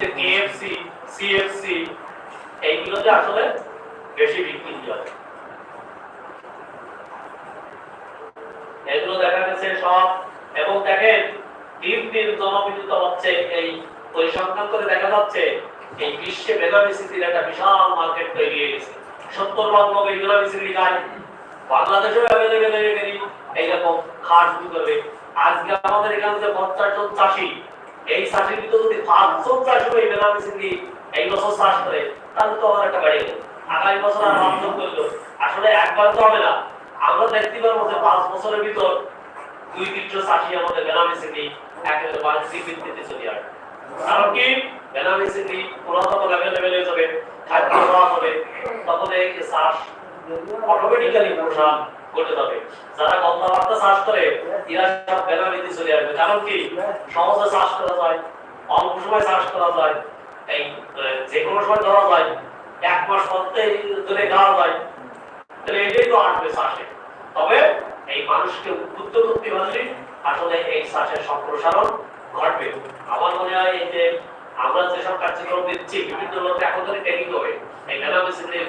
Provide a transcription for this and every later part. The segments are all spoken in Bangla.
যে কেএফসি সিএফসি এইগুলোতে আসলে বেশি বিক্রি হয়। এগুলো দেখা গেছে সব, এবং দেখেন, দিন দিন জনবিদিত হচ্ছে এই পরিসংখ্যান করে দেখা যাচ্ছে, এই বিশ্বে মেগামিসিটির একটা বিশাল মার্কেট তৈরি হয়ে গেছে। সত্তর ভাগ লোক মিসিলি খায়। বাংলাদেশেও অ্যাভেলেবেল হয়ে গেলি এইরকম খাট করবে আজকে আমাদের এখানে যে পঞ্চাশ জন চাষি এই চাষির ভিতরে যদি পাঁচজন চাষি এই মেগামিসিলি এই বছর চাষ করে তাহলে তো আমার একটা বেড়ে আগামী বছর আর পাঁচজন করল আসলে একবার তো হবে না। আমরা দেখতে পারব যে পাঁচ বছরের ভিতর দুই তিনশো চাষি আমাদের বেনামিসিটি একেবারে বাণিজ্যিক ভিত্তিতে চলে আসবে। কারণ কি? বেনামিসিটি পুরাতন অ্যাভেলেবেল হয়ে যাবে খাদ্য তখন এই চাষ অটোমেটিক্যালি প্রসার ঘটে যাবে। যারা কথাবার্তা চাষ করে, এরা সব বেনামিতে চলে আসবে। কারণ কি? সহজে চাষ করা যায়, অল্প সময় চাষ করা যায়, এই যে কোনো সময় ধরা যায়। এক মাস মধ্যে ধরে খাওয়া যায়। তাহলে এটাই তো আসবে চাষে। তবে এই মানুষকে উদ্বুদ্ধ করতে পারলে আসলে এই চাষের সম্প্রসারণ ঘটবে। আমার মনে হয় এই যে আমরা যেসব কার্যক্রম দিচ্ছি, বিভিন্ন লোক এখন ধরে ট্রেনিং হবে এই মেলামেসিনের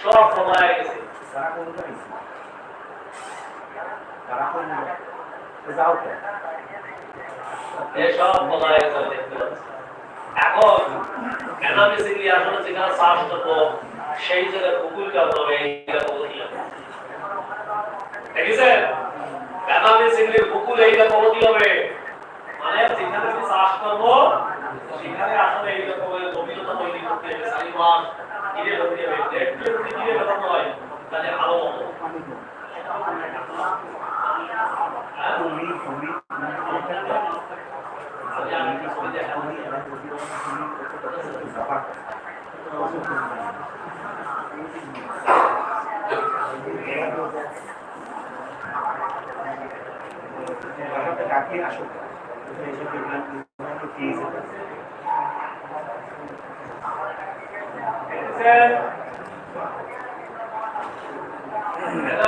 সব তোলা হয়ে গেছে এসব তোলা হয়ে গেছে দেখতে পাচ্ছি। এখন অ্যানালিসিসলি আসলে যেখানে চাষ করব, সেই জায়গায় পুকুর কেমন হবে এইটা বলতে হবে মানে যেখানে আমি চাষ করব সেখানে আসলে এইরকম গভীরতা তৈরি করতে হবে চারি মাস ধীরে ধীরে হবে একটু একটু ধীরে বেরোতে হয় তাহলে ভালো মতো হ্যাঁ? আমি আমি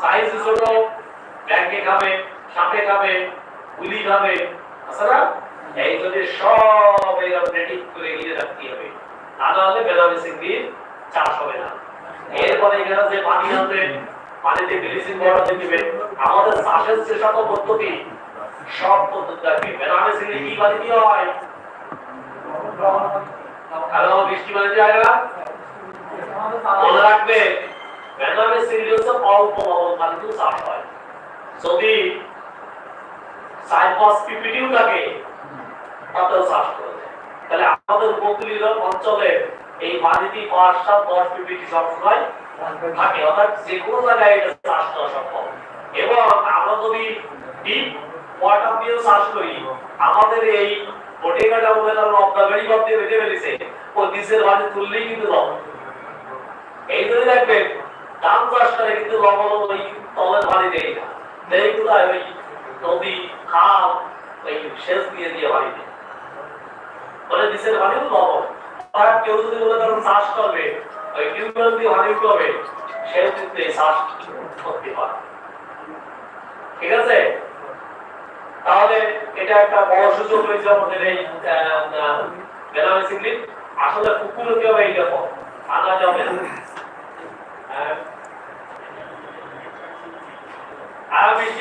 সাইজ ছোট, ব্যাংকে খাবে, সাপে খাবে, গুলি খাবে এই যদি সব করে গিয়ে রাখতে হবে? তা নাহলে চাষ হবে না। এরপরে এখানে যে পানি আনবে, পানিতে ব্লিচিং পাউডার দিবে, আমাদের চাষের যে সকল পদ্ধতি, সব পদ্ধতি থাকবে। কি পানি দিয়ে হয় হ্যালো বৃষ্টি পানি যায় না মনে রাখবে ভেনামে সিরিয়াসে অল্প লবণ পানিতেও চাষ হয় যদি পাঁচ পিপিটিও থাকে তাতেও চাষ করে তাহলে আমাদের উপকূলীয় অঞ্চলে এই পানিটি পাঁচ সাত দশ পিপিটি সবসময় থাকে, অর্থাৎ যে কোনো জায়গায় এটা চাষ করা সম্ভব। এবং আমরা যদি ডিপ ওয়াটার দিয়ে চাষ করি, আমাদের এই বটিকাটা মনে করেন অবদাবেড়ি বাদ দিয়ে বেঁধে ফেলেছে ও নিচের পানি তুললেই কিন্তু এই ধরে রাখবেন ধান চাষ করে কিন্তু লবণ ওই তলের পানি দেয় না। দেয় ওই নদী, খাল ওই সেচ দিয়ে দিয়ে পানি দেয় বলে নিচের পানিও লবণ। আর কেউ যদি মনে করেন চাষ করবে, ওই টিউবওয়েল দিয়ে পানি উঠবে সেও কিন্তু এই চাষ করতে পারে। ঠিক আছে? তাহলে এটা একটা বড় সুযোগ হয়েছে আমাদের এই বেনামে সিংলি আসলে পুকুরও কেউ এইরকম আনা যাবে না হ্যাঁ।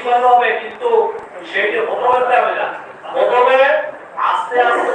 আর হবে কিন্তু সেইটা প্রথমে হবে না প্রথমে আস্তে আস্তে